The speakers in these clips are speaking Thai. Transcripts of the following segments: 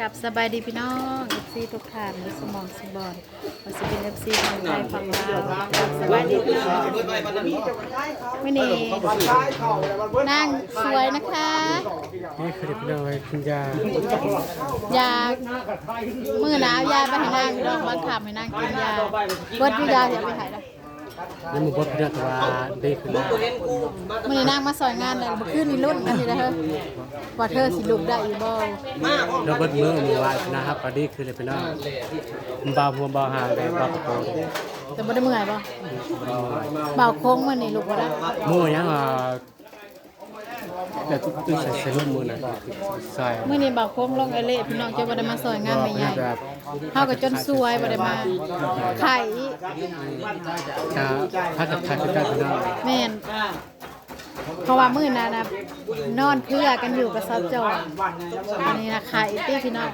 กับสบายดีพี่น้องเอฟซีทุกท่านหรือสมองสบอนว่าสิเป็นเอฟซีของไทยฝั่งลาวกับสบายดีพี่น้องไม่นี่นางสวยนะคะนี่คือเด็กน้อยคุณยาอยากมือหนาวยาไปให้นางพี่น้องบังคับให้นางกินยาเบิดอยู่ยาเดี๋ยวไปหายละ นี่มันบดเพื่อนแต่ว่าดีขึ้นแล้วมือนี้นางมาสอยงานเลยบ่ขึ้นนี่รุ่นกันนี่นะเฮ้ยว่าเธอสิลุกได้อยู่บ่เราบดมือมือวายนะครับก็ดีขึ้นเลยพี่น้องมันเบาหัวเบาหางเลยเบาตะโกนแต่บ่ได้เมื่อยบ่เบาโค้งมื้อนี้ลุกบ่ได้มือยังอะ แต่ตุ้ยใส่เซรุ่มมือน่ะใส่มื่อนี้บ่าวโค้งลงไอเล่พี่น้องจะบ่ได้มาซอยงานไม่ใหญ่แบบเฮาก็จนซวยบ่ได้มาไข่ถ้าถ้ากับใครก็ได้พี่น้องแม่นเพราะว่ามื้อนั้นน่ะนอนเพื่อกันอยู่กับซาวจอดอันนี้นะไข่ตี้พี่น้อง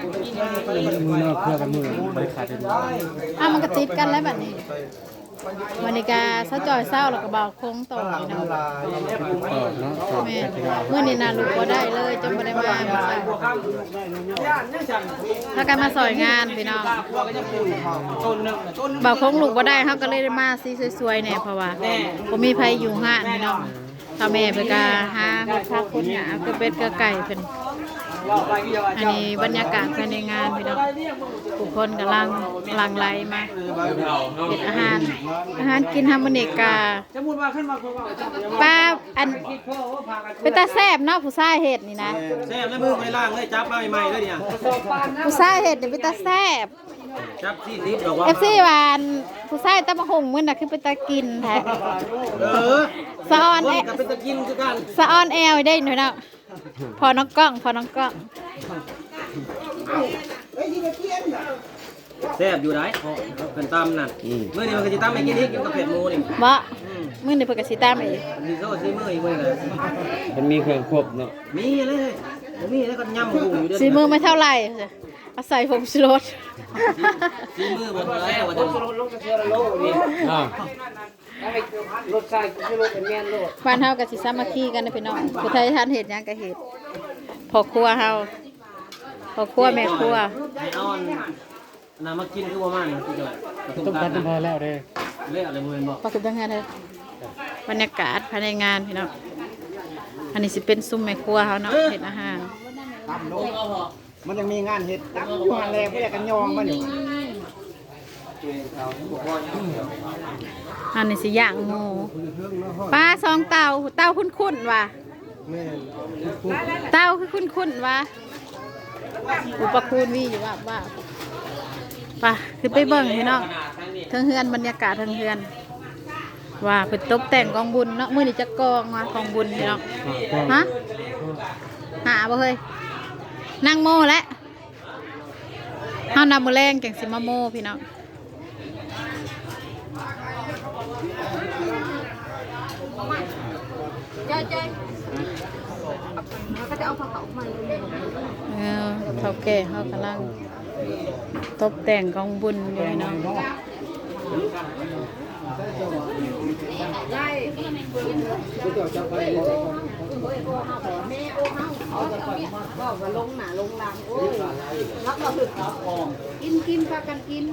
มือนอกเพื่อกับมือบริการเป็นอ้าวมันก็ติดกันแล้วบัดนี้ วันนี้ก็ซาจอยเศร้าแล้วก็บ่าวโค้งต่อพี่น้องเออเนาะจบแม่นพี่องมื้อนี้น่ะลูกบ่ได้เลยจนบ่ได้มาเมื่อเช้าถ้ากันมาซอยงานพี่น้องบ่าวคงลูกบ่ได้เฮาก็เลยได้มาสิสวยๆแหน่เพราะว่าบ่มีไผอยู่ห้านพี่น้องถ้าแม่เพิ่นก็หาฮอดพักคนหยาก็เป็ดก็ไก่เพิ่น อันนี้บรรยากาศภายในงานพี่น้องผู้คนกำลังหลั่งไหลมาเฮ็ดอาหาร อาหารกินฮาร์โมนิกาสมมุติว่าขึ้นมาคือว่าจับเดี๋ยวป้าอันพ่อว่าพากันเป็นตาแซ่บเนาะผู้ชายเฮ็ดนี่นะแซ่บแล้วมือไม่ล่างเลยจับมาใหม่ๆเลยเนี่ยผู้ชายเฮ็ดนี่เป็นตาแซ่บจับที่ดิบดอกว่า FC ว่าอันผู้ชายตะมะหงมื้อน่ะคือเป็นตากินแท้เออสะออนคนแอกับเป็นตะกินคือกันสะออนแอลได้หน่อยเนาะ พอน้องกล้อง พอน้องกล้องแซ่บอยู่ได้เป็นตำนั่นมื้อนี้มันก็สิตำไม่กินอีกกินกับเผ็ดหมูนี่บ่มื้อนี้เพิ่นก็สิตามอีกมีโซ่ซีมื้ออีกมื้อเลยมันมีเครื่องครบเนาะมีเลยบ่มีแล้วก็ยำกุ้งอยู่เด้อสีมือไม่เท่าไหร่เอาใส่ผงชูรสซีมื้อบ่เท่าไหร่ว่าจะอ่า บ้านเฮาก็สิสามัคคีกันนะพี่น้องผู้ไทยทานเฮ็ดหยังก็เฮ็ดพ่อครัวเฮาพ่อครัวแม่ครัวให้เอาอันน้ำมากินคือว่ามันคือจะต้มต้มกักันนพอแล้วเด้เละอะไรบ่แม่นบ่ปกติงานเลยบรรยากาศภายในงานพี่น้องอันนี้สิเป็นซุ้มแม่ครัวเฮาเนาะเฮ็ดอาหารมันยังมีงานเห็ดตั้งอยู่หันแรงไม่อยากกันยองมันอยู่ อันนี้สิย่างหมูปลาสองเต่าเต่าคุ้นๆว่ะแม่เต้าคือคุณคุณวะอุปคูณวีอยู่ว่าว่าไป่ะคือไปเบิ่งพี่น้องเทั้งเฮือนบรรยากาศเทั้งเฮือน ว่าเป็นตกแต่งกองบุญเนาะมื้อนี้จะกองว่ากองบุญพี่น้องฮะหาบ่เฮ้ยนั่งโมแล้วเฮานำมือแรงจังสิมาโมพี่น้อง เออเท่าแก่เฮากำลังตกแต่งกองบุญอยู่น้อง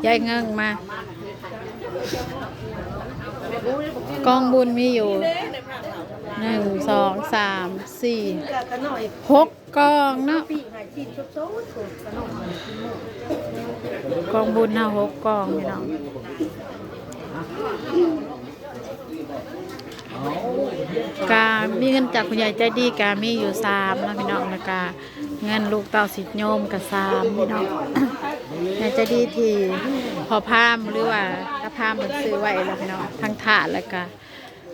ยายเงิงมากองบุญมีอยู่ หนึ่งสองสามสี่หกกองเนาะกองบุญนะหกกองพี่น้องกามีเงินจากคุณยายใจดีกามีอยู่สามนะพี่น้องแล้วกาเงินลูกเต่าสิทธิโยมกับสามพี่น้องยายใจดีที่พอพามหรือว่าถ้าพามมันซื้อไว้แล้วพี่น้องทั้งถาดแล้วก็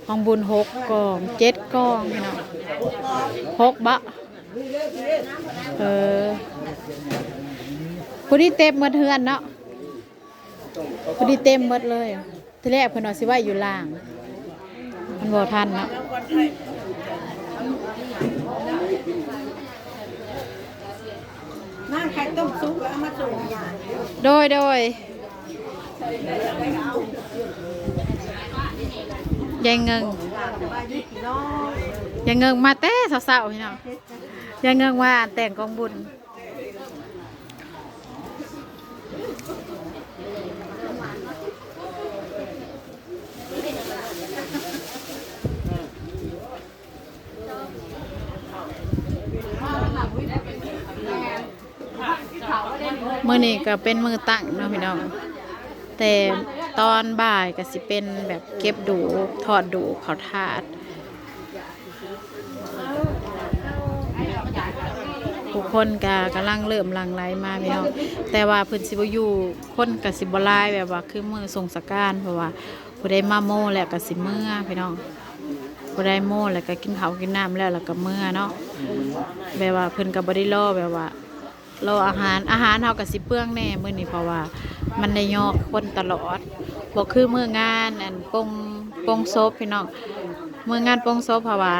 ของบุญหกกองเจ็ดกองพี่น้องหกบะเออผู้ที่เต็มหมดเฮือนเนาะผู้ที่เต็มหมดเลยทีแรกเพิ่นเอาสิไว้อยู่ล่าง มันบ่ทันเนาะนั่งไข่ต้มซุปแล้วเอามาส่งยายโดยโดย ยายเงิงยายเงิงมาเต้สาวๆพี่นาอยายเงิงมาแต่งกองบุญมื่อนี้ก็เป็นมือตั้งเนาะพี่น้องแต่ ตอนบ่ายก็สิเป็นแบบเก็บดูทอดดูเขาถาดผู้คนก็กำลังเริ่มลังไหลมาพี่น้องแต่ว่าพิ่นสิบอยู่คนก็สิบลายแบบว่าคือมื้อสงสการเพราะว่าผู้ใดมาโม่แล้วก็สิเมื่อพี่น้องผู้ใดโม่แล้วก็กินข้ากินน้ำแล้วแล้วก็เมื่อเนาะแบบว่าเพิ่นก็บ่ได้รอแบบว่ารออาหารอาหารเฮาก็สิเปลืองแน่มื้อนี้เพราะว่า มันได้ยอกคนตลอดบ่คือมื้องานอันปงปงศพพี่น้องมื้องานปงศพเพาว่า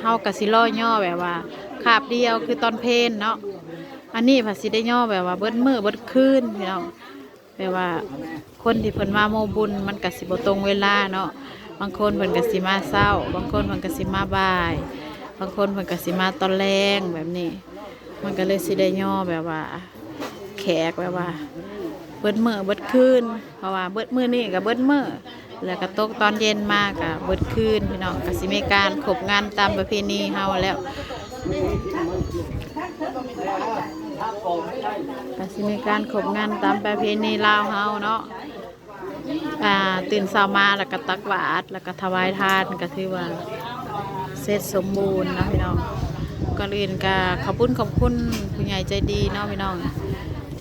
เฮาก็สิรอย่อแบบว่าคาบเดียวคือตอนเพลนเนาะอันนี้ภาสิได้ย่อแบบว่าเบิดมือเบิดคืนพี่น้องแบบว่าคนที่เพิ่นมาโมบุญมันก็สิบตรงเวลาเนาะบางคนเพิ่นก็สิมาเช้า บางคนเพิ่นก็สิมาบ่าย บางคนเพิ่นก็สิมาตอนแรงแบบนี้ มันก็เลยสิได้ย่อแบบว่า แขกแบบว่า เบิดมือเบิดคืนเพราะว่าเบิดมือนี่กับเบิดมือแล้วก็ตกตอนเย็นมากกับเบิดคืนพี่น้องกสิมีการขบงานตามประเพณีเฮาแล้วกสิมีการขบงานตามประเพณีลาวเฮาเนาะตื่นเช้ามาแล้วก็ตักบาตรแล้วก็ถวายทานก็ถือว่าเสร็จสมบูรณ์นะพี่น้องก่อนอื่นก็ขอบคุณขอบคุณผู้ใหญ่ใจดีเนาะพี่น้อง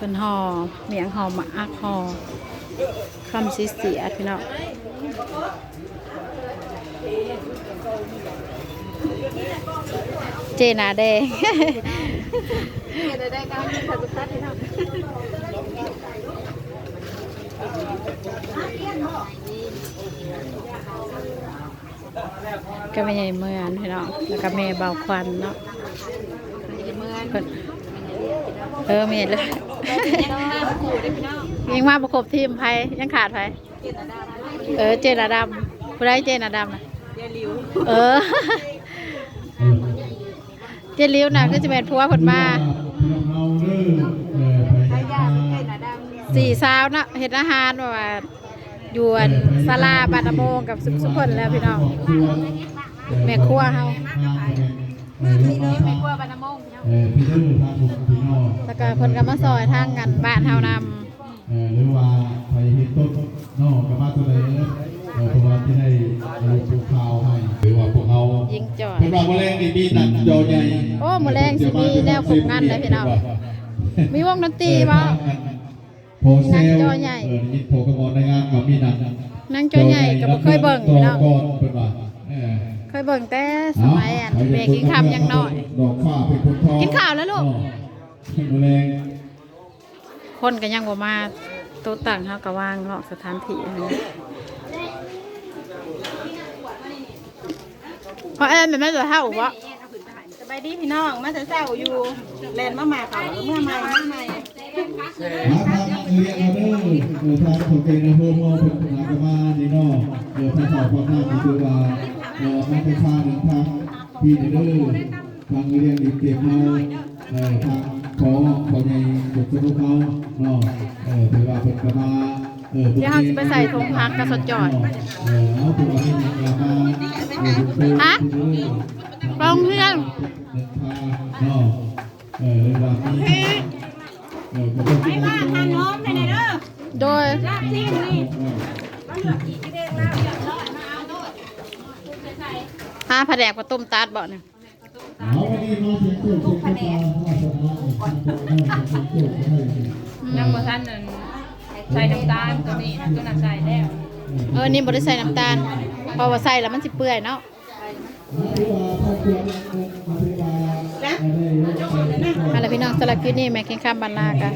เป็นห่อเมียงห่อหมาอักห่อคำสีเสียพี่น้องเจนาแดงก็ไม่ใหญ่เมือนพี่น้องแล้วก็แม่เบาควันเนาะเพิ่นเออเมียเลย ยังมาประกบทีมไพยังขาดไพเออเจนาดำผู้ได้เจนาดำนะเออ เจลิวน่ะก็จะเป็นผัวผลมาสี่สาวเนาะเห็ดอาหารว่าอยวนซาลาบานาโมงกับสุขสุขคนแล้วพี่น้องแม่ครัวเฮาแม่ครัวบานน้ำมง เออพี่ดื้อพาผมพี่น้องแล้วก็เพิ่นก็มาซอยทางกันบ้านเฮานำเออหรือว่าไปเห็นต้นนอกกับมาตัวเลยเออเพราะว่าที่ได้เออปลูกข้าวให้หรือว่าพวกเขายิงจอดเป็นว่าแมลงนี่มีหนังจอใหญ่โอ้มื้อแลงสิมีแนวปลูกงานเลยพี่น้อง มีวงดนตรีบ่ โพเซลหนังจอใหญ่ เออนี่โพกระมอลในงานก็มีหนังนั่งจอใหญ่ก็บ่เคยเบิ่งพี่น้อง ก่อนเป็นว่าเออ เคยเบิ่งแต่สมัยอันแม่กินข้าวยังน้อย ดอกฟ้าเป็นคนทองกินข้าวแล้วลูกแมลงคนก็ยังบ่มาโต๊ะตั้งเฮาก็วางเนาะสถานที่อันนี้เพราะแอนแม่นแม่จะเท่าบ่สบายดีพี่น้องมาแต่เช้าอยู่แลนมาใหม่ค่ะเมื่อใหม่เมื่อใหม่หาทางเรียนเอาเด้อเออทางของเกณฑ์อำเภอเมืองเป็นหากมานี่เนาะเออทางเขาความน่าคือว่า เออมาเป็นทางหนึ่งทางพี่เด้อทางเรียนอีกเก็บเมาเอ่อทางขอขอในจุดสนุกเขาเนาะเอ่อถือว่าเป็นกมาเออเดี๋ยวเฮาสิไปใส่ธงพักกับสดจอดเออเอาตัวนี้กลับมาฮะโรงเรียนเนางเนาะเออว่ามีเออก็ต้องไปบ้านทางโน้นไปไหนเด้อโดยหาผแดกมาต้มตัดบ่เนี่ยเอาไปดีมาเสียงเสียงเสียงแผนกยังบ่ทันนั่นใส่น้ำตาลตัวนี้ตัวนั้นใส่แล้วเออนี่บริใส่น้ำตาลเพราะว่าใส่แล้วมันสิเปื่อยเนาะอะไรพี่น้องสลักกินนี่แม่กินข้ามบรรลากะ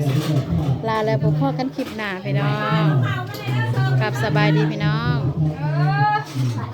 ลาแล้วพบพ่อกันคลิปหน้าพี่น้องกลับสบายดีพี่น้อง